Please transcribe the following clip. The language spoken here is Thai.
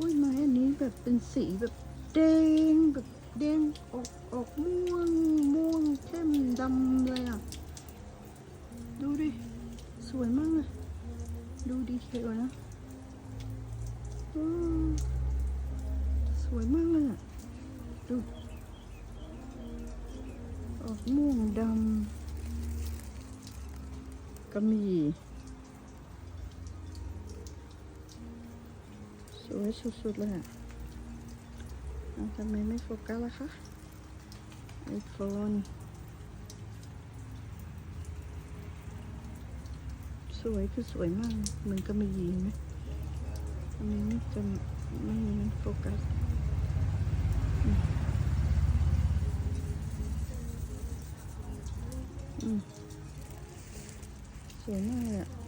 ล้วยไม้อันนี้แบบเป็นสีแบบแดงแบบแดงออกออกม่วงม่วงเข้มดำเลยอะ ดูดิ สวยมากเลยดูดีเทลนะสวยมากเลยอะ ดู ออกม่วงดำกระมี สวยสุดๆเลยอะทำไมไม่โฟกัสล่ะคะไอโฟนสวยคือสวยมากเหมือนกระมีเห็นไหมอันนี้ไม่จะไม่ไม่โฟกัสอืมสว